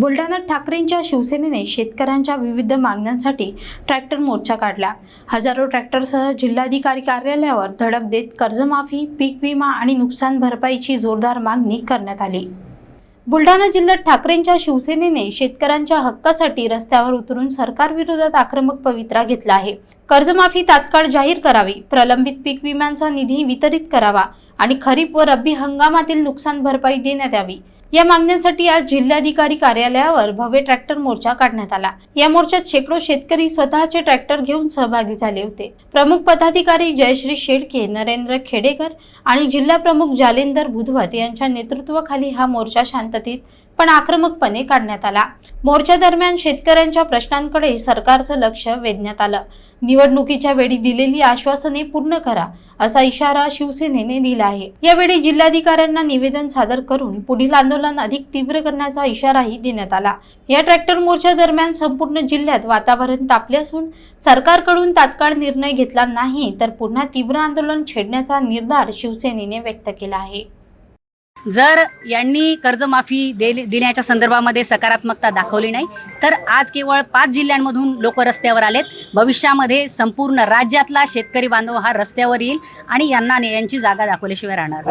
बुलढाण्यात ठाकरेंच्या शिवसेनेने शेतकऱ्यांच्या विविध मागण्यांसाठी ट्रॅक्टर मोर्चा काढला. हजारो ट्रॅक्टरसह जिल्हाधिकारी कार्यालयावर धडक देत कर्जमाफी पीक विमा आणि नुकसान भरपाईची जोरदार मागणी करण्यात आली. बुलढाणा जिल्ह्यात ठाकरेंच्या शिवसेनेने शेतकऱ्यांच्या हक्कासाठी रस्त्यावर उतरून सरकारविरोधात आक्रमक पवित्रा घेतला आहे. कर्जमाफी तात्काळ जाहीर करावी प्रलंबित पीक विम्यांचा निधी वितरित करावा आणि खरीप व रब्बी हंगामातील नुकसान भरपाई देण्यात यावी. या मागण्यांसाठी आज जिल्हाधिकारी कार्यालयावर भव्य ट्रॅक्टर मोर्चा काढण्यात आला. या मोर्चात शेकडो शेतकरी स्वतःचे ट्रॅक्टर घेऊन सहभागी झाले होते. प्रमुख पदाधिकारी जयश्री शेडके नरेंद्र खेडेकर आणि जिल्हा प्रमुख जालेंदर बुधवत यांच्या नेतृत्वाखाली हा मोर्चा शांततेत पण आक्रमकपणे काढण्यात आला. मोर्चा दरम्यान शेतकऱ्यांच्या प्रश्नांकडे सरकारचं लक्ष वेधण्यात आलं. निवडणुकीच्या वेळी दिलेली आश्वासने पूर्ण करा असा इशारा शिवसेनेने दिला आहे. यावेळी जिल्हाधिकाऱ्यांना निवेदन सादर करून पुढील आंदोलन अधिक तीव्र करण्याचा इशाराही देण्यात आला. या ट्रॅक्टर मोर्चा दरम्यान संपूर्ण जिल्ह्यात वातावरण तापले असून सरकारकडून तात्काळ निर्णय घेतला नाही तर पुन्हा तीव्र आंदोलन छेडण्याचा निर्धार शिवसेनेने व्यक्त केला आहे. जर यांनी कर्जमाफी दे देण्याच्या संदर्भामध्ये सकारात्मकता दाखवली नाही तर आज केवळ पाच जिल्ह्यांमधून लोक रस्त्यावर आलेत. भविष्यामध्ये संपूर्ण राज्यातला शेतकरी बांधव हा रस्त्यावर येईल आणि यांना यांची जागा दाखवल्याशिवाय राहणार